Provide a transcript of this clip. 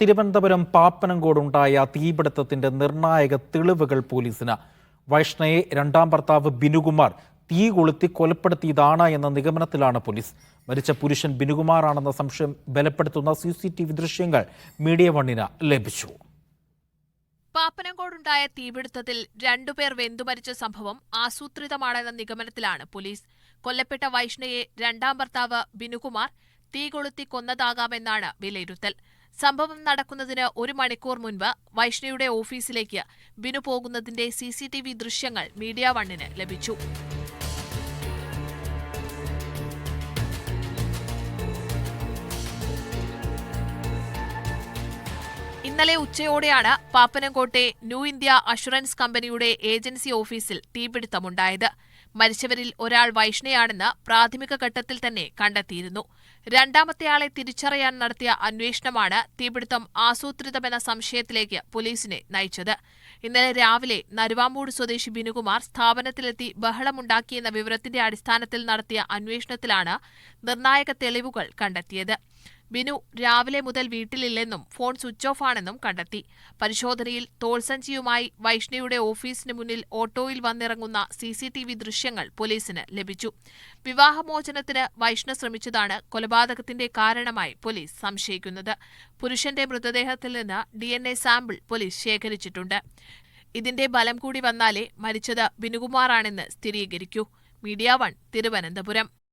തിരുവനന്തപുരം പാപ്പനംകോടുണ്ടായ തീപിടുത്തത്തിന്റെ നിർണായക തെളിവുകൾ പോലീസിന്. വൈഷ്ണയെ രണ്ടാം ഭർത്താവ് ബിനുകുമാർ തീ കൊളുത്തി കൊലപ്പെടുത്തിയതാണ് എന്ന നിഗമനത്തിലാണ് പോലീസ്. മരിച്ച പുരുഷൻ ബിനുകുമാറാണെന്ന സംശയം ബലപ്പെടുത്തുന്ന സി സി ടി വി ദൃശ്യങ്ങൾ മീഡിയ വണ്ണിന് ലഭിച്ചു. പാപ്പനംകോടുണ്ടായ തീപിടുത്തത്തിൽ രണ്ടുപേർ വെന്തുമരിച്ച സംഭവം ആസൂത്രിതമാണെന്ന നിഗമനത്തിലാണ് പോലീസ്. കൊല്ലപ്പെട്ട വൈഷ്ണയെ രണ്ടാം ഭർത്താവ് ബിനുകുമാർ തീ കൊളുത്തി കൊന്നതാകാമെന്നാണ് വിലയിരുത്തൽ. സംഭവം നടക്കുന്നതിന് ഒരു മണിക്കൂർ മുൻപ് വൈഷ്ണയുടെ ഓഫീസിലേക്ക് ബിനു പോകുന്നതിന്റെ സി ദൃശ്യങ്ങൾ മീഡിയ വണ്ണിന് ലഭിച്ചു. ഇന്നലെ ഉച്ചയോടെയാണ് പാപ്പനംകോട്ടെ ന്യൂ ഇന്ത്യ അഷുറൻസ് കമ്പനിയുടെ ഏജൻസി ഓഫീസിൽ തീപിടുത്തമുണ്ടായത്. മരിച്ചവരിൽ ഒരാൾ വൈഷ്ണയാണെന്ന് പ്രാഥമിക ഘട്ടത്തിൽ തന്നെ കണ്ടെത്തിയിരുന്നു. രണ്ടാമത്തെയാളെ തിരിച്ചറിയാൻ നടത്തിയ അന്വേഷണമാണ് തീപിടുത്തം ആസൂത്രിതമെന്ന സംശയത്തിലേക്ക് പോലീസിനെ നയിച്ചത്. ഇന്നലെ രാവിലെ നരുവാമൂട് സ്വദേശി ബിനുകുമാർ സ്ഥാപനത്തിലെത്തി ബഹളമുണ്ടാക്കിയെന്ന വിവരത്തിന്റെ അടിസ്ഥാനത്തിൽ നടത്തിയ അന്വേഷണത്തിലാണ് നിർണായക തെളിവുകൾ കണ്ടെത്തിയത്. ബിനു രാവിലെ മുതൽ വീട്ടിലില്ലെന്നും ഫോൺ സ്വിച്ച് ഓഫ് ആണെന്നും കണ്ടെത്തി. പരിശോധനയിൽ തോൾസഞ്ചിയുമായി വൈഷ്ണയുടെ ഓഫീസിന് മുന്നിൽ ഓട്ടോയിൽ വന്നിറങ്ങുന്ന സിസിടിവി ദൃശ്യങ്ങൾ പോലീസിന് ലഭിച്ചു. വിവാഹമോചനത്തിന് വൈഷ്ണ ശ്രമിച്ചതാണ് കൊലപാതകത്തിന്റെ കാരണമായി പോലീസ് സംശയിക്കുന്നത്. പുരുഷന്റെ മൃതദേഹത്തിൽ നിന്ന് ഡി സാമ്പിൾ പോലീസ് ശേഖരിച്ചിട്ടുണ്ട്. ഇതിന്റെ ബലം കൂടി വന്നാലേ മരിച്ചത് ബിനുകുമാറാണെന്ന് സ്ഥിരീകരിക്കൂ. Media One Thiruvananthapuram.